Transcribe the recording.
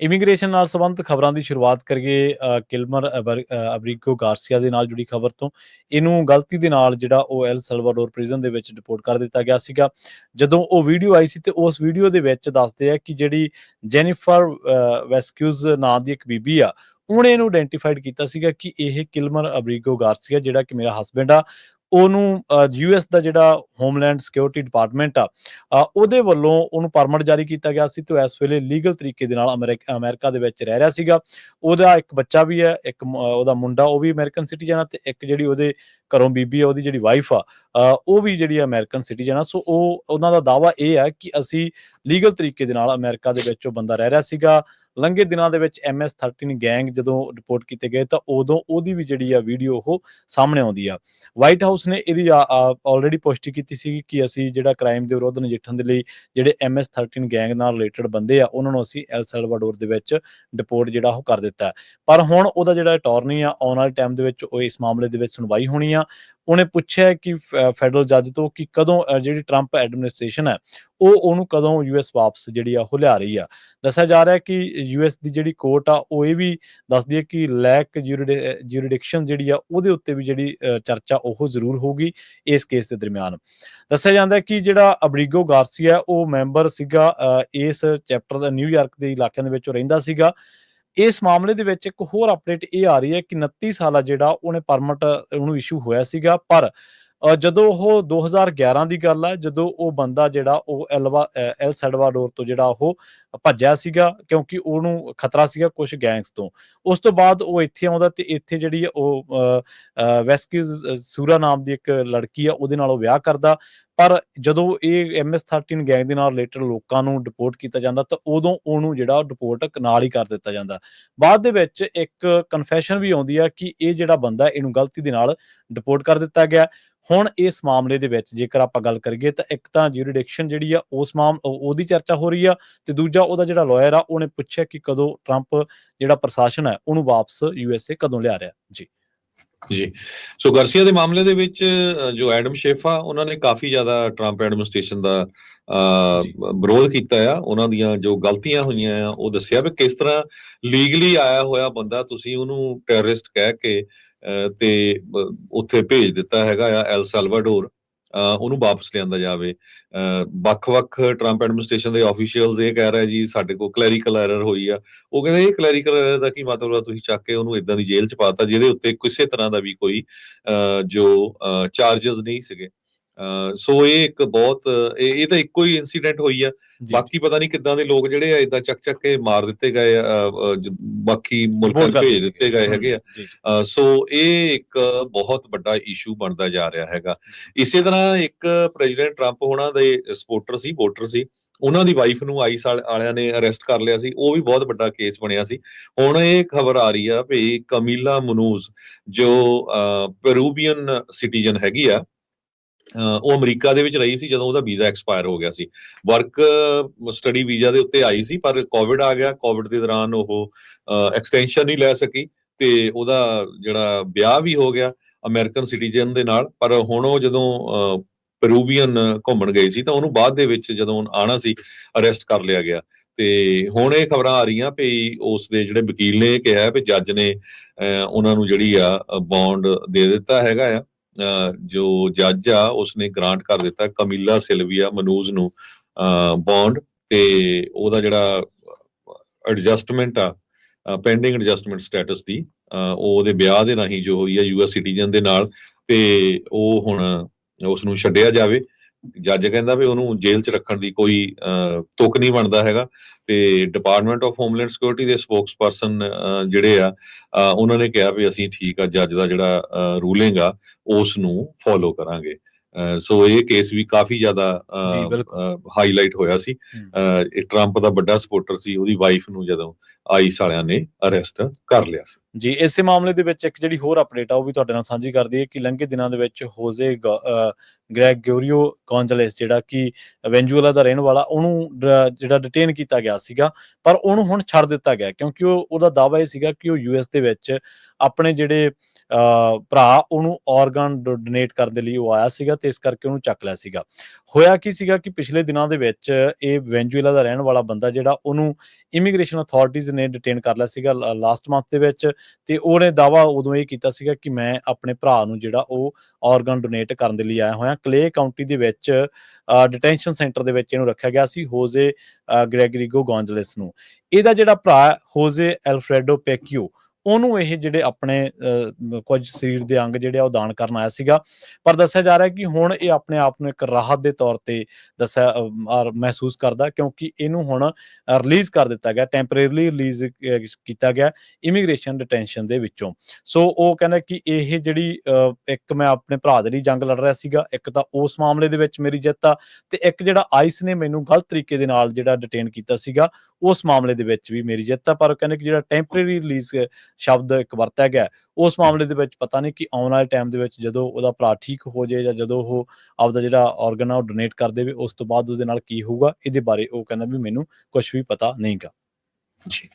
Immigration ਨਾਲ ਸੰਬੰਧਿਤ ਖਬਰਾਂ ਦੀ ਸ਼ੁਰੂਆਤ ਕਰੀਏ ਕਿਲਮਰ ਅਬਰ- ਅਬਰੀਗੋ ਗਾਰਸੀਆ ਦੇ ਨਾਲ ਜੁੜੀ ਖਬਰ ਤੋਂ। ਇਹਨੂੰ ਗਲਤੀ ਦੇ ਨਾਲ ਜਿਹੜਾ ਉਹ ਐਲ ਸਲਵਾਡੋਰ ਪ੍ਰਿਜ਼ਨ ਦੇ ਵਿੱਚ ਡਿਪੋਰਟ ਕਰ ਦਿੱਤਾ ਗਿਆ ਸੀਗਾ। ਜਦੋਂ ਉਹ ਵੀਡੀਓ ਆਈ ਸੀ ਤੇ ਉਸ ਵੀਡੀਓ ਦੇ ਵਿੱਚ ਦੱਸਦੇ ਆ ਕਿ ਜਿਹੜੀ ਜੈਨੀਫਰ ਵੈਸਕਿਊਜ਼ ਨਾਂ ਦੀ ਇੱਕ ਬੀਬੀ ਆ, ਉਹਨੇ ਇਹਨੂੰ ਆਇਡੈਂਟੀਫਾਈਡ ਕੀਤਾ ਸੀਗਾ ਕਿ ਇਹ ਕਿਲਮਰ ਅਬਰੀਗੋ ਗਾਰਸੀਆ ਜਿਹੜਾ ਕਿ ਮੇਰਾ ਹਸਬੈਂਡ ਆ, ਉਹਨੂੰ ਯੂਐਸ ਦਾ ਜਿਹੜਾ ਹੋਮਲੈਂਡ ਸਿਕਿਉਰਿਟੀ ਡਿਪਾਰਟਮੈਂਟ ਆ। ਉਹਦੇ ਵੱਲੋਂ ਉਹਨੂੰ ਪਰਮਿਟ ਜਾਰੀ ਕੀਤਾ ਗਿਆ ਸੀ ਤੇ ਇਸ ਵੇਲੇ ਲੀਗਲ ਤਰੀਕੇ ਦੇ ਨਾਲ ਅਮਰੀਕ- ਅਮਰੀਕਾ ਦੇ ਵਿੱਚ ਰਹਿ ਰਿਹਾ ਸੀਗਾ। ਉਹਦਾ ਇੱਕ ਬੱਚਾ ਵੀ ਹੈ, ਇੱਕ ਉਹਦਾ ਮੁੰਡਾ ਉਹ ਵੀ ਅਮਰੀਕਨ ਸਿਟੀਜ਼ਨ ਆ ਤੇ ਇੱਕ ਜਿਹੜੀ ਉਹਦੇ ਘਰੋਂ ਬੀਬੀ ਆ, ਉਹਦੀ ਜਿਹੜੀ ਵਾਈਫ ਆ ਉਹ ਵੀ ਜਿਹੜੀ ਅਮਰੀਕਨ ਸਿਟੀਜ਼ਨ ਆ। ਸੋ ਉਹ, ਉਹਨਾਂ ਦਾ ਦਾਵਾ ਇਹ ਆ ਕਿ ਅਸੀਂ ਲੀਗਲ ਤਰੀਕੇ ਦੇ ਨਾਲ ਅਮਰੀਕਾ ਦੇ ਵਿੱਚ ਉਹ ਬੰਦਾ ਰਹਿ ਰਿਹਾ ਸੀਗਾ। ਲੰਘੇ ਦਿਨਾਂ ਦੇ ਵਿੱਚ MS13 ਗੈਂਗ ਜਦੋਂ ਰਿਪੋਰਟ ਕੀਤੇ ਗਏ ਤਾਂ ਉਦੋਂ ਉਹਦੀ ਵੀ ਜਿਹੜੀ ਆ ਵੀਡੀਓ ਉਹ ਸਾਹਮਣੇ ਆਉਂਦੀ ਆ। ਵਾਈਟ ਹਾਊਸ ਨੇ ਇਹਦੀ ਆਲਰੇਡੀ ਪੁਸ਼ਟੀ ਕੀਤੀ ਸੀ ਕਿ ਅਸੀਂ ਜਿਹੜਾ ਕ੍ਰਾਈਮ ਦੇ ਵਿਰੁੱਧ ਨਜਿੱਠਣ ਦੇ ਲਈ ਜਿਹੜੇ MS13 ਗੈਂਗ ਨਾਲ ਰਿਲੇਟਡ ਬੰਦੇ ਆ, ਉਹਨਾਂ ਨੂੰ ਅਸੀਂ ਐਲ ਸੈਲਵਾਡੋਰ ਦੇ ਵਿੱਚ ਡਿਪੋਰਟ ਜਿਹੜਾ ਉਹ ਕਰ ਦਿੱਤਾ। ਪਰ ਹੁਣ ਉਹਦਾ ਜਿਹੜਾ ਅਟਾਰਨੀ ਆ, ਆਉਣ ਵਾਲੇ ਟਾਈਮ ਦੇ ਵਿੱਚ ਉਹ ਇਸ ਮਾਮਲੇ ਦੇ ਵਿੱਚ ਸੁਣਵਾਈ ਹੋਣੀ ਆ। ਉਹਨੇ ਪੁੱਛਿਆ ਕਿ ਫੈਡਰਲ ਜੱਜ ਤੋਂ ਕਿ ਕਦੋਂ ਜਿਹੜੀ ਟਰੰਪ ਐਡਮਿਨਿਸਟ੍ਰੇਸ਼ਨ ਹੈ ਉਹ ਉਹਨੂੰ ਕਦੋਂ ਯੂਐਸ ਵਾਪਸ ਜਿਹੜੀ ਆ ਉਹ ਲਿਆ ਰਹੀ ਆ। ਦੱਸਿਆ ਜਾ ਰਿਹਾ ਕਿ ਯੂਐਸ ਦੀ ਜਿਹੜੀ ਕੋਰਟ ਆ ਉਹ ਇਹ ਵੀ ਦੱਸਦੀ ਹੈ ਕਿ ਲੈਕ ਜੁਰਿਡਿਕਸ਼ਨ ਜਿਹੜੀ ਆ ਉਹਦੇ ਉੱਤੇ ਵੀ ਜਿਹੜੀ ਚਰਚਾ ਉਹ ਜ਼ਰੂਰ ਹੋਊਗੀ ਇਸ ਕੇਸ ਦੇ ਦਰਮਿਆਨ। ਦੱਸਿਆ ਜਾਂਦਾ ਹੈ ਕਿ ਜਿਹੜਾ ਅਬਰੀਗੋ ਗਾਰਸੀਆ ਉਹ ਮੈਂਬਰ ਸੀਗਾ ਅ, ਇਸ ਚੈਪਟਰ ਦਾ ਨਿਊਯਾਰਕ ਦੇ ਇਲਾਕਿਆਂ ਦੇ ਵਿੱਚ ਉਹ ਰਹਿੰਦਾ ਸੀਗਾ। ਇਸ ਮਾਮਲੇ ਦੇ ਵਿੱਚ ਇੱਕ ਹੋਰ ਅਪਡੇਟ ਇਹ ਆ ਰਹੀ ਹੈ ਕਿ 29 ਸਾਲਾ ਜਿਹੜਾ ਉਹਨੇ ਪਰਮਿਟ ਉਹਨੂੰ ਇਸ਼ੂ ਹੋਇਆ ਸੀਗਾ, ਪਰ ਜਦੋਂ ਉਹ 2011 ਦੀ ਗੱਲ ਆ, ਜਦੋਂ ਉਹ ਬੰਦਾ ਜਿਹੜਾ ਉਹ ਐਲਵਾ ਐਲ ਸੈਲਵਾਡੋਰ ਤੋਂ ਜਿਹੜਾ ਉਹ ਭੱਜਿਆ ਸੀਗਾ, ਕਿਉਂਕਿ ਉਹਨੂੰ ਖਤਰਾ ਸੀਗਾ ਕੁਝ ਗੈਂਗਸ ਤੋਂ। ਉਸ ਤੋਂ ਬਾਅਦ ਉਹ ਇੱਥੇ ਆਉਂਦਾ ਤੇ ਇੱਥੇ ਜਿਹੜੀ ਉਹ ਵੈਸਕਿਸ ਸੂਰਾ ਨਾਮ ਦੀ ਇੱਕ ਲੜਕੀ ਆ, ਉਹਦੇ ਨਾਲ ਉਹ ਵਿਆਹ ਕਰਦਾ। ਪਰ ਜਦੋਂ ਇਹ MS13 ਗੈਂਗ ਦੇ ਨਾਲ ਰਿਲੇਟਡ ਲੋਕਾਂ ਨੂੰ ਡਿਪੋਰਟ ਕੀਤਾ ਜਾਂਦਾ, ਤਾਂ ਉਦੋਂ ਉਹਨੂੰ ਜਿਹੜਾ ਡਿਪੋਰਟ ਨਾਲ ਹੀ ਕਰ ਦਿੱਤਾ ਜਾਂਦਾ। ਬਾਅਦ ਦੇ ਵਿੱਚ ਇੱਕ ਕਨਫੈਸ਼ਨ ਵੀ ਆਉਂਦੀ ਆ ਕਿ ਇਹ ਜਿਹੜਾ ਬੰਦਾ, ਇਹਨੂੰ ਗਲਤੀ ਦੇ ਨਾਲ ਡਿਪੋਰਟ ਕਰ ਦਿੱਤਾ ਗਿਆ। ਹੁਣ ਇਸ ਮਾਮਲੇ ਦੇ ਵਿੱਚ ਜੇਕਰ ਆਪਾਂ ਗੱਲ ਕਰੀਏ ਤਾਂ ਇੱਕ ਤਾਂ ਜੁਰਿਡਿਕਸ਼ਨ ਜਿਹੜੀ ਆ ਉਸ ਮਾਮ ਉਹ- ਉਹਦੀ ਚਰਚਾ ਹੋ ਰਹੀ ਆ ਤੇ ਦੂਜਾ ਉਹਦਾ ਜਿਹੜਾ ਲਾਇਰ ਆ ਉਹਨੇ ਪੁੱਛਿਆ ਕਿ ਕਦੋਂ ਟਰੰਪ ਜਿਹੜਾ ਪ੍ਰਸ਼ਾਸਨ ਹੈ ਉਹਨੂੰ ਵਾਪਸ ਯੂਐਸਏ ਕਦੋਂ ਲਿਆ ਰਿਹਾ? ਜੀ। ਜੀ। ਸੋ ਗਾਰਸੀਆ ਦੇ ਮਾਮਲੇ ਦੇ ਵਿੱਚ ਜੋ ਐਡਮ ਸ਼ੇਫ ਉਹਨਾਂ ਨੇ ਕਾਫੀ ਜ਼ਿਆਦਾ ਟਰੰਪ ਐਡਮਿਨਿਸਟ੍ਰੇਸ਼ਨ ਦਾ। ਵਿਰੋਧ ਕੀਤਾ ਆ। ਉਹਨਾਂ ਦੀਆਂ ਜੋ ਗਲਤੀਆਂ ਹੋਈਆਂ ਆ ਉਹ ਦੱਸਿਆ ਵੀ ਕਿਸ ਤਰ੍ਹਾਂ ਲੀਗਲੀ ਆਇਆ ਹੋਇਆ ਬੰਦਾ ਤੁਸੀਂ ਉਹਨੂੰ ਟੈਰਰਿਸਟ ਕਹਿ ਕੇ ਤੇ ਉੱਥੇ ਭੇਜ ਦਿੱਤਾ ਹੈਗਾ ਆ ਐਲ ਸੈਲਵਾਡੋਰ ਉਹਨੂੰ ਵਾਪਸ ਲਿਆਂਦਾ ਜਾਵੇ। ਅ, ਵੱਖ-ਵੱਖ ਟਰੰਪ ਐਡਮਿਨਿਸਟ੍ਰੇਸ਼ਨ ਦੇ ਆਫੀਸ਼ੀਅਲਸ ਇਹ ਕਹਿ ਰਹੇ ਜੀ ਸਾਡੇ ਕੋਲ ਕਲੈਰੀਕਲ ਐਰਰ ਹੋਈ ਆ। ਉਹ ਕਹਿੰਦੇ ਇਹ ਕਲੈਰੀਕਲ ਐਰਰ ਦਾ ਕੀ ਮਤਲਬ ਆ? ਤੁਸੀਂ ਚੱਕ ਕੇ ਉਹਨੂੰ ਇਦਾਂ ਦੀ ਜੇਲ੍ਹ ਚ ਪਾਤਾ ਜਿਹਦੇ ਉੱਤੇ ਕਿਸੇ ਤਰ੍ਹਾਂ ਦਾ ਵੀ ਕੋਈ ਅ, ਜੋ ਚਾਰजेस ਨਹੀਂ ਸੀਗੇ। ਸੋ ਇਹ ਇੱਕ ਬਹੁਤ ਇਹ ਇਹ ਤਾਂ ਇੱਕੋ ਹੀ ਇਨਸੀਡੈਂਟ ਹੋਈ ਆ। ਬਾਕੀ ਪਤਾ ਨਹੀਂ ਕਿੱਦਾਂ ਦੇ ਲੋਕ ਜਿਹੜੇ ਆ ਇਦਾਂ ਚੱਕ ਚੱਕ ਕੇ ਮਾਰ ਦਿੱਤੇ ਗਏ ਬਾਕੀ ਮੁਲਕਾਂ ਭੇਜ ਦਿੱਤੇ ਗਏ ਹੈਗੇ ਆ। ਸੋ ਇਹ ਇੱਕ ਬਹੁਤ ਵੱਡਾ ਇਸ਼ੂ ਬਣਦਾ ਜਾ ਰਿਹਾ ਹੈਗਾ। ਇਸੇ ਤਰ੍ਹਾਂ ਇੱਕ ਪ੍ਰੈਜ਼ੀਡੈਂਟ ਟਰੰਪ ਹੋਣਾ ਦੇ ਸਪੋਰਟਰ ਸੀ ਵੋਟਰ ਸੀ ਉਹਨਾਂ ਦੀ ਵਾਈਫ ਨੂੰ ਆਈਸ ਵਾਲਿਆਂ ਨੇ ਅਰੈਸਟ ਕਰ ਲਿਆ ਸੀ। ਉਹ ਵੀ ਬਹੁਤ ਵੱਡਾ ਕੇਸ ਬਣਿਆ ਸੀ। ਹੁਣ ਇਹ ਖਬਰ ਆ ਰਹੀ ਆ ਵੀ ਕਮੀਲਾ ਮਨੂਜ਼ ਜੋ ਪੈਰੂਬੀਅਨ ਸਿਟੀਜ਼ਨ ਹੈਗੀ ਆ ਉਹ ਅਮਰੀਕਾ ਦੇ ਵਿੱਚ ਰਹੀ ਸੀ ਜਦੋਂ ਉਹਦਾ ਵੀਜ਼ਾ ਐਕਸਪਾਇਰ ਹੋ ਗਿਆ ਸੀ। ਵਰਕ ਸਟੱਡੀ ਵੀਜ਼ਾ ਦੇ ਉੱਤੇ ਆਈ ਸੀ ਪਰ ਕੋਵਿਡ ਆ ਗਿਆ। ਕੋਵਿਡ ਦੇ ਦੌਰਾਨ ਉਹ ਐਕਸਟੈਂਸ਼ਨ ਨਹੀਂ ਲੈ ਸਕੀ ਤੇ ਉਹਦਾ ਜਿਹੜਾ ਵਿਆਹ ਵੀ ਹੋ ਗਿਆ ਅਮਰੀਕਨ ਸਿਟੀਜ਼ਨ ਦੇ ਨਾਲ। ਪਰ ਹੁਣ ਉਹ ਜਦੋਂ ਪੈਰੂਬੀਅਨ ਘੁੰਮਣ ਗਈ ਸੀ ਤਾਂ ਉਹਨੂੰ ਬਾਅਦ ਦੇ ਵਿੱਚ ਜਦੋਂ ਆਣਾ ਸੀ ਅਰੈਸਟ ਕਰ ਲਿਆ ਗਿਆ। ਤੇ ਹੁਣ ਇਹ ਖਬਰਾਂ ਆ ਰਹੀਆਂ ਵੀ ਉਸ ਦੇ ਜਿਹੜੇ ਵਕੀਲ ਨੇ ਇਹ ਕਿਹਾ ਵੀ ਜੱਜ ਨੇ ਅ, ਉਹਨਾਂ ਨੂੰ ਜਿਹੜੀ ਆ ਬੌਂਡ ਦੇ ਦਿੱਤਾ ਹੈਗਾ ਆ। ਜੋ ਜੱਜ ਆ, ਉਸਨੇ ਗ੍ਰਾਂਟ ਕਰ ਦਿੱਤਾ ਕਮੀਲਾ ਸਿਲਵੀਆ ਮਨੂਜ਼ ਨੂੰ ਬੌਂਡ ਤੇ ਉਹਦਾ ਜਿਹੜਾ ਐਡਜਸਟਮੈਂਟ ਆ ਪੈਂਡਿੰਗ ਐਡਜਸਟਮੈਂਟ ਸਟੇਟਸ ਦੀ ਉਹ ਉਹਦੇ ਵਿਆਹ ਦੇ ਰਾਹੀਂ ਜੋ ਹੋਈ ਆ ਯੂਐਸ ਸਿਟੀਜ਼ਨ ਦੇ ਨਾਲ ਤੇ ਉਹ ਹੁਣ ਉਸ ਨੂੰ ਛੱਡਿਆ ਜਾਵੇ। ਜੱਜ ਕਹਿੰਦਾ ਵੀ ਉਹਨੂੰ ਜੇਲ੍ਹ 'ਚ ਰੱਖਣ ਦੀ ਕੋਈ ਅ, ਤੁਕ ਨਹੀਂ ਬਣਦਾ ਹੈਗਾ। ਤੇ ਡਿਪਾਰਟਮੈਂਟ ਆਫ ਹੋਮਲੈਂਡ ਸਿਕਿਉਰਿਟੀ ਦੇ ਸਪੋਕਸਪਰਸਨ ਜਿਹੜੇ ਆ ਉਹਨਾਂ ਨੇ ਕਿਹਾ ਵੀ ਅਸੀਂ ਠੀਕ ਆ ਜੱਜ ਦਾ ਜਿਹੜਾ ਰੂਲਿੰਗ ਆ ਉਸ ਨੂੰ ਫੋਲੋ ਕਰਾਂਗੇ। ਸੋ ਇਹ ਕੇਸ ਵੀ ਕਾਫੀ ਜ਼ਿਆਦਾ। ਹਾਈਲਾਈਟ ਹੋਇਆ ਸੀ ਹਮ। ਅ, ਇਹ ਟਰੰਪ ਦਾ ਵੱਡਾ ਸਪੋਰਟਰ ਸੀ ਉਹਦੀ ਵਾਈਫ ਨੂੰ ਜਦੋਂ ਆਈਸ ਵਾਲਿਆਂ ਨੇ ਅਰੈਸਟ ਕਰ ਲਿਆ ਸੀ ਜੀ ਇਸੇ ਮਾਮਲੇ ਦੇ ਵਿੱਚ ਇੱਕ ਜਿਹੜੀ ਹੋਰ ਅਪਡੇਟ ਆ ਉਹ ਵੀ ਤੁਹਾਡੇ ਨਾਲ ਸਾਂਝੀ ਕਰਦੀ ਹੈ ਕਿ ਲੰਘੇ ਦਿਨਾਂ ਦੇ ਵਿੱਚ ਹੋਜ਼ੇ ਗਾ- ਅ, ਗ੍ਰੈਗੋਰੀਓ ਗੌਂਜਲੇਸ ਜਿਹੜਾ ਕਿ ਵੈਨਜ਼ੂਏਲਾ ਦਾ ਰਹਿਣ ਵਾਲਾ ਉਹਨੂੰ ਜਿਹੜਾ ਡਿਟੇਨ ਕੀਤਾ ਗਿਆ ਸੀਗਾ ਪਰ ਉਹਨੂੰ ਹੁਣ ਛੱਡ ਦਿੱਤਾ ਗਿਆ ਕਿਉਂਕਿ ਉਹ ਉਹਦਾ ਦਾਅਵਾ ਇਹ ਸੀਗਾ ਕਿ ਉਹ ਯੂਐਸ ਦੇ ਵਿੱਚ ਆਪਣੇ ਜਿਹੜੇ ਭਰਾ ਉਹਨੂੰ ਆਰਗਨ ਡੋਨੇਟ ਕਰਨ ਦੇ ਲਈ ਉਹ ਆਇਆ ਸੀਗਾ ਤੇ ਇਸ ਕਰਕੇ ਉਹਨੂੰ ਚੱਕ ਲਿਆ ਸੀਗਾ। ਹੋਇਆ ਕੀ ਸੀਗਾ ਕਿ ਪਿਛਲੇ ਦਿਨਾਂ ਦੇ ਵਿੱਚ ਇਹ ਵੈਨਜ਼ੂਏਲਾ ਦਾ ਰਹਿਣ ਵਾਲਾ ਬੰਦਾ ਜਿਹੜਾ ਉਹਨੂੰ ਇਮੀਗ੍ਰੇਸ਼ਨ ਅਥਾਰਟੀਜ਼ ਨੇ ਡਿਟੇਨ ਕਰ ਲਿਆ ਸੀਗਾ ਲਾਸਟ ਮੰਥ ਦੇ ਵਿੱਚ ਤੇ ਉਹਨੇ ਦਾਵਾ ਉਦੋਂ ਇਹ ਕੀਤਾ ਸੀਗਾ ਕਿ ਮੈਂ ਆਪਣੇ ਭਰਾ ਨੂੰ ਜਿਹੜਾ ਉਹ ਆਰਗਨ ਡੋਨੇਟ ਕਰਨ ਦੇ ਲਈ ਆਇਆ ਹੋਇਆ। ਕਲੇ ਕਾਉਂਟੀ ਦੇ ਵਿੱਚ ਡਿਟੈਂਸ਼ਨ ਸੈਂਟਰ ਦੇ ਵਿੱਚ ਇਹਨੂੰ ਰੱਖਿਆ ਗਿਆ ਸੀ ਹੋਜ਼ੇ ਅ, ਗ੍ਰੈਗਰੀਗੋ ਗੌਂਜਲੇਸ ਨੂੰ। ਇਹਦਾ ਜਿਹੜਾ ਭਰਾ ਹੋਜ਼ੇ ਐਲਫਰੈਡੋ ਪੈਕਿਓ ਉਹਨੂੰ ਇਹ ਜਿਹੜੇ ਆਪਣੇ ਕੁਝ ਸਰੀਰ ਦੇ ਅੰਗ ਜਿਹੜੇ ਆ ਉਹ ਦਾਨ ਕਰਨ ਆਇਆ ਸੀਗਾ। ਪਰ ਦੱਸਿਆ ਜਾ ਰਿਹਾ ਕਿ ਹੁਣ ਇਹ ਆਪਣੇ ਆਪ ਨੂੰ ਇੱਕ ਰਾਹਤ ਦੇ ਤੌਰ ਤੇ ਦੱਸਿਆ ਔਰ ਮਹਿਸੂਸ ਕਰਦਾ ਕਿਉਂਕਿ ਇਹਨੂੰ ਹੁਣ ਰਿਲੀਜ਼ ਕਰ ਦਿੱਤਾ ਗਿਆ ਟੈਂਪਰੇਰੀਲੀ ਰਿਲੀਜ਼ ਕੀਤਾ ਗਿਆ ਇਮੀਗ੍ਰੇਸ਼ਨ ਡਿਟੈਂਸ਼ਨ ਦੇ ਵਿੱਚੋਂ। ਸੋ ਉਹ ਕਹਿੰਦਾ ਕਿ ਇਹ ਜਿਹੜੀ ਅ, ਇੱਕ ਮੈਂ ਆਪਣੇ ਭਰਾ ਦੇ ਲਈ ਜੰਗ ਲੜ ਰਿਹਾ ਸੀਗਾ ਇੱਕ ਤਾਂ ਉਸ ਮਾਮਲੇ ਦੇ ਵਿੱਚ ਮੇਰੀ ਜਿੱਤ ਆ ਤੇ ਇੱਕ ਜਿਹੜਾ ਆਈਸ ਨੇ ਮੈਨੂੰ ਗਲਤ ਤਰੀਕੇ ਦੇ ਨਾਲ ਜਿਹੜਾ ਡਿਟੇਨ ਕੀਤਾ ਸੀਗਾ ਉਸ ਮਾਮਲੇ ਦੇ ਵਿੱਚ ਵੀ ਮੇਰੀ ਜਿੱਤ ਆ, ਪਰ ਉਹ ਕਹਿੰਦੇ ਕਿ ਜਿਹੜਾ ਟੈਂਪਰੇਰੀ ਰਿਲੀਜ਼ ਸ਼ਬਦ ਇੱਕ ਵਰਤਿਆ ਗਿਆ, ਉਸ ਮਾਮਲੇ ਦੇ ਵਿੱਚ ਪਤਾ ਨਹੀਂ ਕਿ ਆਉਣ ਵਾਲੇ ਟਾਈਮ ਦੇ ਵਿੱਚ ਜਦੋਂ ਉਹਦਾ ਭਰਾ ਠੀਕ ਹੋ ਜਾਏ ਜਾਂ ਜਦੋਂ ਉਹ ਆਪਦਾ ਜਿਹੜਾ ਆਰਗਨ ਆ ਉਹ ਡੋਨੇਟ ਕਰ ਦੇਵੇ, ਉਸ ਤੋਂ ਬਾਅਦ ਉਹਦੇ ਨਾਲ ਕੀ ਹੋਊਗਾ, ਇਹਦੇ ਬਾਰੇ ਉਹ ਕਹਿੰਦਾ ਵੀ ਮੈਨੂੰ ਕੁਝ ਵੀ ਪਤਾ ਨਹੀਂਗਾ। ਜੀ।